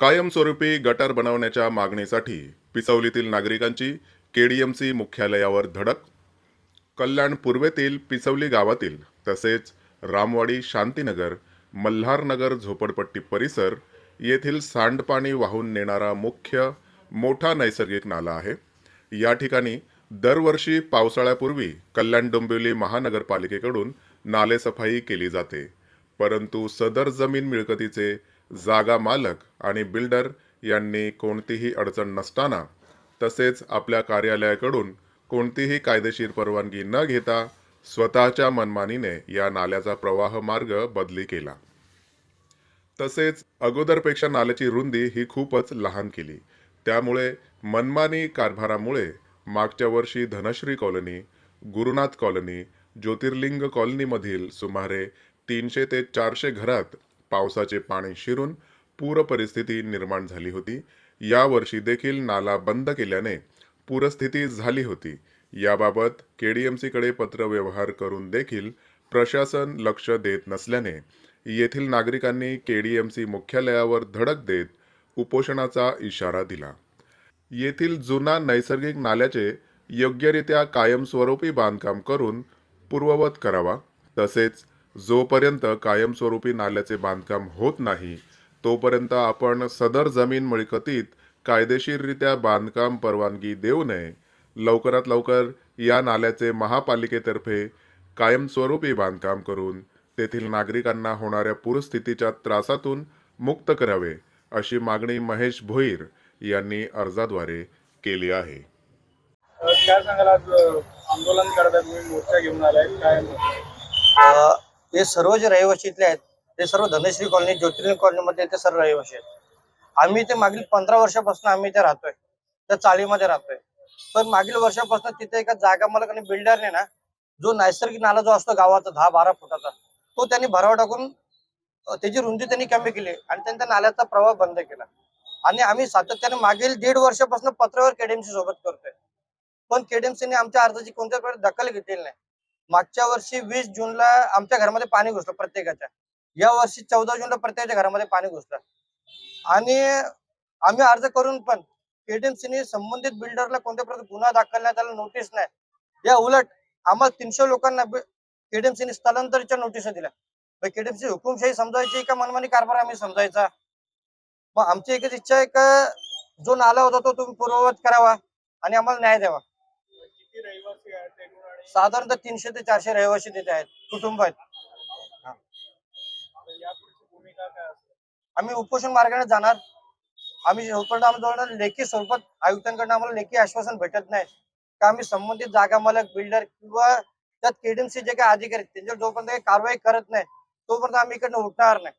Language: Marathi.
कायमस्वरूपी गटर बनवण्याच्या मागणीसाठी पिसवलीतील नागरिकांची केडीएमसी मुख्यालयावर धडक कल्याण पूर्वेतील पिसवली गावातील तसेच रामवाडी शांतीनगर मल्हारनगर झोपडपट्टी परिसर येथील सांडपाणी वाहून नेणारा मुख्य मोठा नैसर्गिक नाला आहे. या ठिकाणी दरवर्षी पावसाळ्यापूर्वी कल्याण डोंबिवली महानगरपालिकेकडून नालेसफाई केली जाते. परंतु सदर जमीन मिळकतीचे जागा मालक आणि बिल्डर यांनी कोणतीही अडचण नसताना तसेच आपल्या कार्यालयाकडून कोणतीही कायदेशीर परवानगी न घेता स्वतःच्या मनमानीने या नाल्याचा प्रवाह मार्ग बदली केला. तसेच अगोदरपेक्षा नाल्याची रुंदी ही खूपच लहान केली. त्यामुळे मनमानी कारभारामुळे मागच्या वर्षी धनश्री कॉलनी गुरुनाथ कॉलनी ज्योतिर्लिंग कॉलनीमधील सुमारे तीनशे ते चारशे घरात पावसाचे पाणी शिरून पूर परिस्थिती निर्माण झाली होती. यावर्षी देखील नाला बंद केल्याने पूरस्थिती झाली होती. याबाबत केडीएमसीकडे पत्रव्यवहार करून देखील प्रशासन लक्ष देत नसल्याने येथील नागरिकांनी केडीएमसी मुख्यालयावर धडक देत उपोषणाचा इशारा दिला. येथील जुना नैसर्गिक नाल्याचे योग्यरित्या कायमस्वरूपी बांधकाम करून पूर्ववत करावा. तसेच जोपर्यंत कायमस्वरूपी नाल्याचे बांधकाम होत नाही तोपर्यंत आपण सदर जमीन मिळकतीत कायदेशीररित्या बांधकाम परवानगी देऊ नये. लवकरात लवकर या नाल्याचे महापालिकेतर्फे कायमस्वरूपी बांधकाम करून तेथील नागरिकांना होणाऱ्या पूरस्थितीच्या त्रासातून मुक्त करावे अशी मागणी महेश भोईर यांनी अर्जाद्वारे केली आहे. काय सांगाल आज आंदोलन करतात मोर्चा घेऊन आलाय. काय ते हे सर्व जे रहिवाशीतले आहेत ते सर्व धनश्री कॉलनी ज्योतिर्लिंग कॉलनीमध्ये ते सर्व रहिवाशी आहेत. आम्ही ते मागील पंधरा वर्षापासून आम्ही इथे राहतोय त्या चाळीमध्ये राहतोय. पण मागील वर्षापासून तिथे एका जागा मालक आणि बिल्डरने ना जो नैसर्गिक नाला जो असतो गावाचा दहा बारा फुटाचा तो त्यांनी भराव टाकून त्याची रुंदी त्यांनी कमी केली आणि त्यांनी त्या नाल्याचा प्रवाह बंद केला. आणि आम्ही सातत्याने मागील दीड वर्षापासून पत्रावर केडीएमसी सोबत करतोय. पण केडीएमसीने आमच्या अर्जाची कोणत्या प्रकारे दखल घेतलेली नाही. मागच्या वर्षी वीस जूनला आमच्या घरामध्ये पाणी घुसलं प्रत्येकाच्या. या वर्षी चौदा जूनला प्रत्येकाच्या घरामध्ये पाणी घुसलं. आणि आम्ही अर्ज करून पण केडीएमसीने संबंधित बिल्डरला कोणत्या प्रकारे गुन्हा दाखल नाही त्याला नोटीस नाही. या उलट आम्हाला तीनशे लोकांना केडीएमसीने स्थलांतरच्या नोटिसा दिल्या. केडीएमसी हुकुमशाही समजायची का मनमानी कारभार आम्ही समजायचा? मग आमची एकच इच्छा आहे का जो नाला होता तो तुम्ही पूर्ववत करावा आणि आम्हाला न्याय द्यावा किती रहिवासी आहेत एकूण आणि साधारणतः तीनशे ते चारशे रहिवासी तिथे आहेत कुटुंब आहेत. आम्ही उपोषण मार्गाने जाणार. आम्ही जोपर्यंत आम्हाला लेखी स्वरूपात आयुक्तांकडून आम्हाला लेखी आश्वासन भेटत नाही. का आम्ही संबंधित जागा मालक बिल्डर किंवा त्यात केडीएमसी जे काही अधिकारी आहेत, त्यांच्यावर जोपर्यंत काही कारवाई करत नाही तोपर्यंत आम्ही इकडनं उठणार नाही.